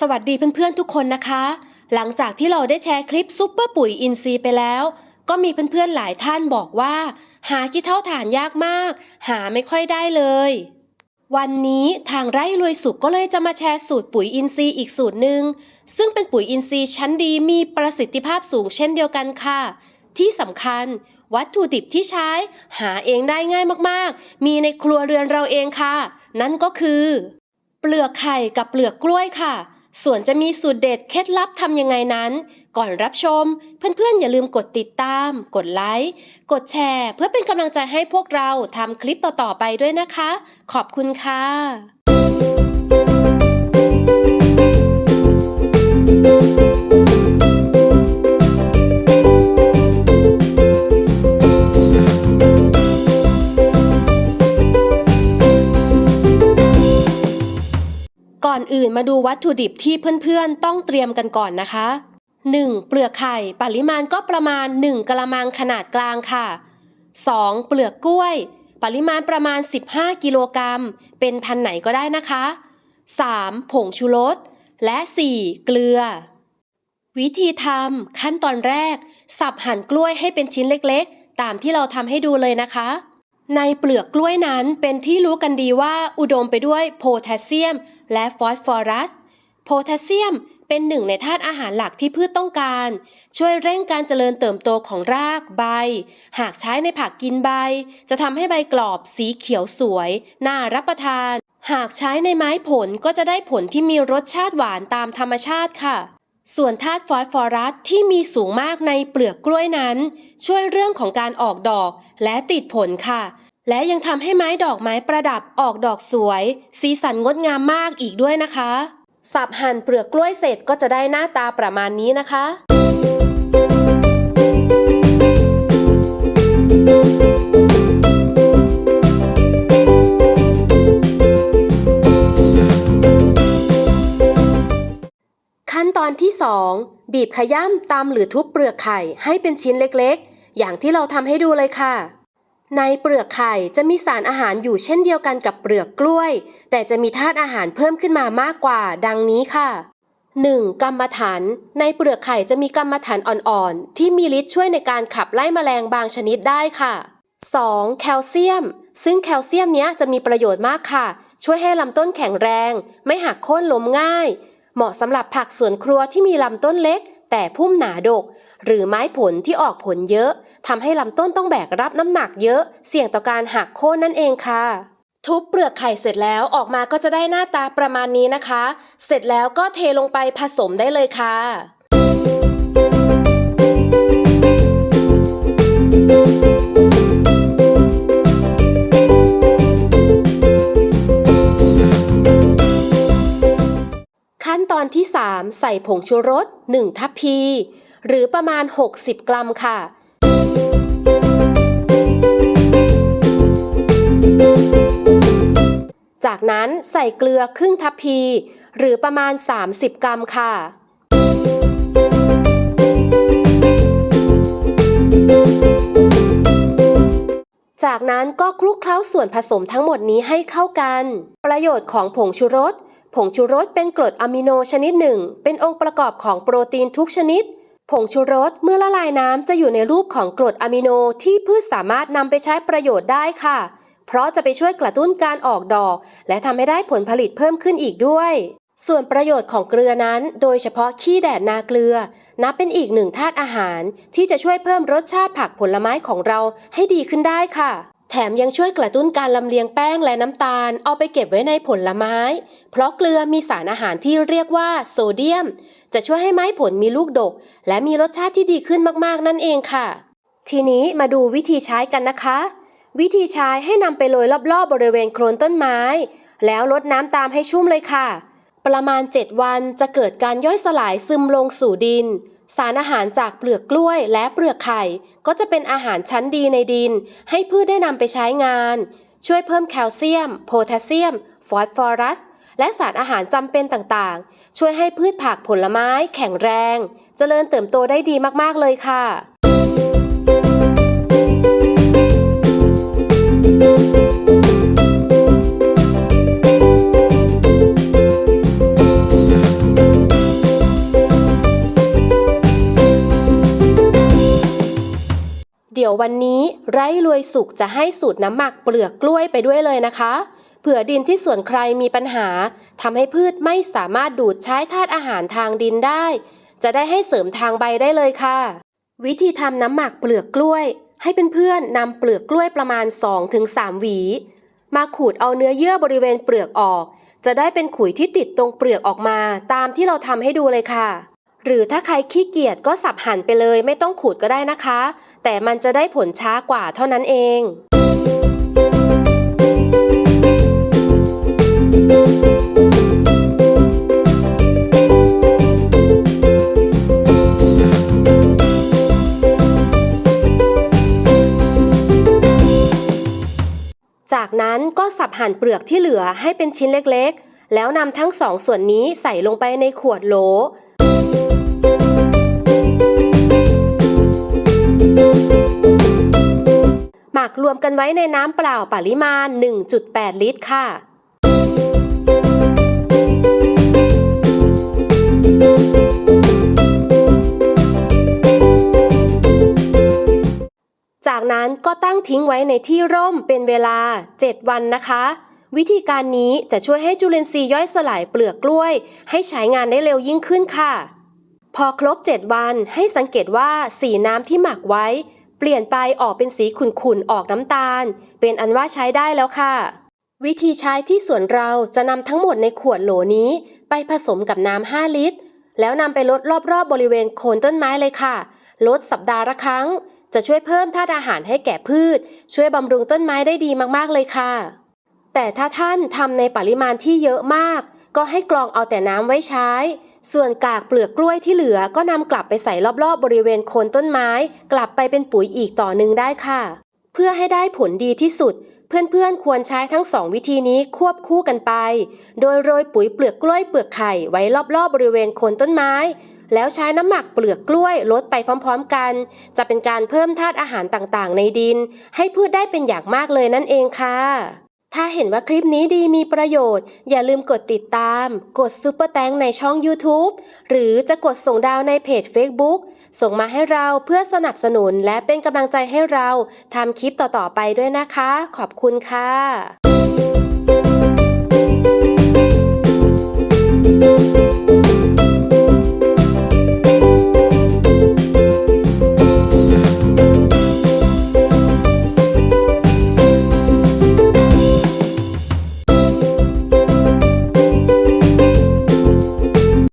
สวัสดีเพื่อนๆทุกคนนะคะ หลังจากที่เราได้แชร์คลิปซุปเปอร์ปุ๋ยอินทรีย์ไปแล้ว ก็มีเพื่อนๆหลายท่านบอกว่า หาขี้เท่าฐานยากมาก หาไม่ค่อยได้เลย วันนี้ทางไร่รวยสุขก็เลยจะมาแชร์สูตรปุ๋ยอินทรีย์อีกสูตรหนึ่งซึ่งเป็นปุ๋ยอินทรีย์ชั้นดีมีประสิทธิภาพสูงเช่นเดียวกันค่ะ ที่สำคัญ วัตถุดิบที่ใช้ หาเองได้ง่ายมากๆ มีในครัวเรือนเราเองค่ะ นั่นก็คือ เปลือกไข่กับเปลือกกล้วยค่ะ ส่วนจะมีสูตรเด็ดเคล็ดลับทำยังไงนั้น ก่อนรับชม เพื่อนๆ อย่าลืมกดติดตาม กดไลค์ กดแชร์ เพื่อเป็นกำลังใจให้พวกเราทำคลิปต่อๆไปด้วยนะคะ ขอบคุณค่ะ อนอื่นมาดูวัตถุดิบที่เพื่อนๆ ต้องเตรียมกันก่อนนะคะ 1. เปลือกไข่ ปริมาณก็ประมาณ 1กะละมังขนาดกลางค่ะ 2. เปลือกกล้วย ปริมาณประมาณ 15 กิโลกรัม เป็นพันไหนก็ได้นะคะ 3. ผงชูรส และ 4. เกลือ วิธีทำขั้นตอนแรก สับหั่นกล้วยให้เป็นชิ้นเล็กๆ ตามที่เราทำให้ดูเลยนะคะ ในเปลือกกล้วยนั้นเป็นที่รู้กันดีว่าอุดมไปด้วยโพแทสเซียม และฟอสฟอรัส โพแทสเซียมเป็นหนึ่งในธาตุอาหารหลักที่พืชต้องการ ช่วยเร่งการเจริญเติบโตของรากใบ หากใช้ในผักกินใบ จะทำให้ใบกรอบสีเขียวสวย น่ารับประทาน หากใช้ในไม้ผลก็จะได้ผลที่มีรสชาติหวานตามธรรมชาติค่ะ ส่วนธาตุฟอสฟอรัสที่มีสูงมากในเปลือกกล้วยนั้น ช่วยเรื่องของการออกดอกและติดผลค่ะ และยังทำให้ไม้ดอกไม้ประดับออกดอกสวย สีสันงดงามมากอีกด้วยนะคะ สับหั่นเปลือกกล้วยเสร็จก็จะได้หน้าตาประมาณนี้นะคะ ขั้นตอนที่ 2 บีบขย้ำตำหรือทุบเปลือกไข่ให้เป็นชิ้นเล็กๆ อย่างที่เราทำให้ดูเลยค่ะ ในเปลือกไข่จะมีสารอาหารอยู่เช่นเดียวกันกับเปลือกกล้วย แต่จะมีธาตุอาหารเพิ่มขึ้นมามากกว่า ดังนี้ค่ะ 1. กรรมฐาน ในเปลือกไข่จะมีกรรมฐานอ่อนๆ ที่มีฤทธิ์ช่วยในการขับไล่แมลงบางชนิดได้ค่ะ 2. แคลเซียม ซึ่งแคลเซียมนี้จะมีประโยชน์มากค่ะ ช่วยให้ลำต้นแข็งแรง ไม่หักโค่นล้มง่าย เหมาะสำหรับผักสวนครัวที่มีลำต้นเล็ก แต่พุ่มหนาดก หรือไม้ผลที่ออกผลเยอะทำให้ลำต้นต้องแบกรับน้ำหนักเยอะ เสี่ยงต่อการหักโค่นนั่นเองค่ะ ทุบเปลือกไข่เสร็จแล้วออกมาก็จะได้หน้าตาประมาณนี้นะคะ เสร็จแล้วก็เทลงไปผสมได้เลยค่ะ ตอนที่ 3 ใส่ผงชูรส 1 ทัพพี หรือประมาณ 60 กรัมค่ะ จากนั้นใส่เกลือครึ่งทัพพี หรือประมาณ 30 กรัมค่ะจากนั้นก็คลุกเคล้าส่วนผสมทั้งหมดนี้ให้เข้ากัน ประโยชน์ของผงชูรส ผงชูรสเป็นกรดอะมิโนชนิดหนึ่ง เป็นองค์ประกอบของโปรตีนทุกชนิด ผงชูรสเมื่อละลายน้ำจะอยู่ในรูปของกรดอะมิโนที่พืชสามารถนำไปใช้ประโยชน์ได้ค่ะ เพราะจะไปช่วยกระตุ้นการออกดอก และทำให้ได้ผลผลิตเพิ่มขึ้นอีกด้วย ส่วนประโยชน์ของเกลือนั้น โดยเฉพาะขี้แดดนาเกลือ นับเป็นอีกหนึ่งธาตุอาหาร ที่จะช่วยเพิ่มรสชาติผักผลไม้ของเราให้ดีขึ้นได้ค่ะ แถมยังช่วยกระตุ้นการลำเลียงแป้งและน้ำตาล เอาไปเก็บไว้ในผลไม้ เพราะเกลือมีสารอาหารที่เรียกว่าโซเดียม จะช่วยให้ไม้ผลมีลูกดก และมีรสชาติที่ดีขึ้นมากๆ นั่นเองค่ะ ทีนี้มาดูวิธีใช้กันนะคะ วิธีใช้ให้นำไปโรยรอบๆ บริเวณโคนต้นไม้ แล้วลดน้ำตามให้ชุ่มเลยค่ะ ประมาณ 7 วันจะเกิดการย่อยสลายซึมลงสู่ดิน สารอาหารจากเปลือกกล้วยและเปลือกไข่ ก็จะเป็นอาหารชั้นดีในดิน ให้พืชได้นำไปใช้งาน ช่วยเพิ่มแคลเซียม โพแทสเซียม ฟอสฟอรัส และสารอาหารจำเป็นต่างๆ ช่วยให้พืชผักผลไม้ แข็งแรงเจริญเติบโตได้ดีมากๆเลยค่ะ ดี๋ยววันนี้ไร่รวยสุขจะให้สูตรน้ำหมักเปลือกกล้วยไปด้วยเลยนะคะ เผื่อดินที่สวนใครมีปัญหาทำให้พืชไม่สามารถดูดใช้ธาตุอาหารทางดินได้ จะได้ให้เสริมทางใบได้เลยค่ะ วิธีทำน้ำหมักเปลือกกล้วย ให้เพื่อนๆนำเปลือกกล้วยประมาณ 2-3 หวี มาขูดเอาเนื้อเยื่อบริเวณเปลือกออก จะได้เป็นขุยที่ติดตรงเปลือกออกมาตามที่เราทำให้ดูเลยค่ะหรือถ้าใครขี้เกียจก็สับหั่นไปเลยไม่ต้องขูดก็ได้นะคะ แต่มันจะได้ผลช้ากว่าเท่านั้นเองจากนั้นก็สับหั่นเปลือกที่เหลือให้เป็นชิ้นเล็กๆ แล้วนำทั้งสองส่วนนี้ใส่ลงไปในขวดโหล มักรวมกันไว้ในน้ำเปล่าปริมาณ 1.8 ลิตรค่ะจากนั้นก็ตั้งทิ้งไว้ในที่ร่มเป็นเวลา 7 วันนะคะ วิธีการนี้จะช่วยให้จุลินทรีย์ย่อยสลายเปลือกกล้วย ให้ใช้งานได้เร็วยิ่งขึ้นค่ะ พอครบ 7 วันให้สังเกตว่าสีน้ำที่หมักไว้ เปลี่ยนไปออกเป็นสีขุ่นๆ ออกน้ำตาล เป็นอันว่าใช้ได้แล้วค่ะ วิธีใช้ที่สวนเราจะนำทั้งหมดในขวดโหลนี้ ไปผสมกับน้ำ 5 ลิตร แล้วนำไปลดรอบๆบริเวณโคนต้นไม้เลยค่ะ ลดสัปดาห์ละครั้ง จะช่วยเพิ่มธาตุอาหารให้แก่พืช ช่วยบำรุงต้นไม้ได้ดีมากๆเลยค่ะ แต่ถ้าท่านทำในปริมาณที่เยอะมาก ก็ให้กรองเอาแต่น้ำไว้ใช้ ส่วนกากเปลือกกล้วยที่เหลือก็นำกลับไปใส่รอบๆบริเวณโคนต้นไม้ กลับไปเป็นปุ๋ยอีกต่อหนึ่งได้ค่ะ เพื่อให้ได้ผลดีที่สุด เพื่อนๆควรใช้ทั้งสองวิธีนี้ควบคู่กันไป โดยโรยปุ๋ยเปลือกกล้วยเปลือกไข่ไว้รอบๆบริเวณโคนต้นไม้แล้วใช้น้ำหมักเปลือกกล้วยลดไปพร้อมๆกัน จะเป็นการเพิ่มธาตุอาหารต่างๆ ในดิน ให้พืชได้เป็นอย่างมากเลยนั่นเองค่ะ ถ้าเห็นว่าคลิปนี้ดีมีประโยชน์ อย่าลืมกดติดตาม กดซุปเปอร์แตงในช่อง YouTube หรือจะกดส่งดาวในเพจ Facebook ส่งมาให้เราเพื่อสนับสนุนและเป็นกำลังใจให้เราทำคลิปต่อๆไปด้วยนะคะ ขอบคุณค่ะ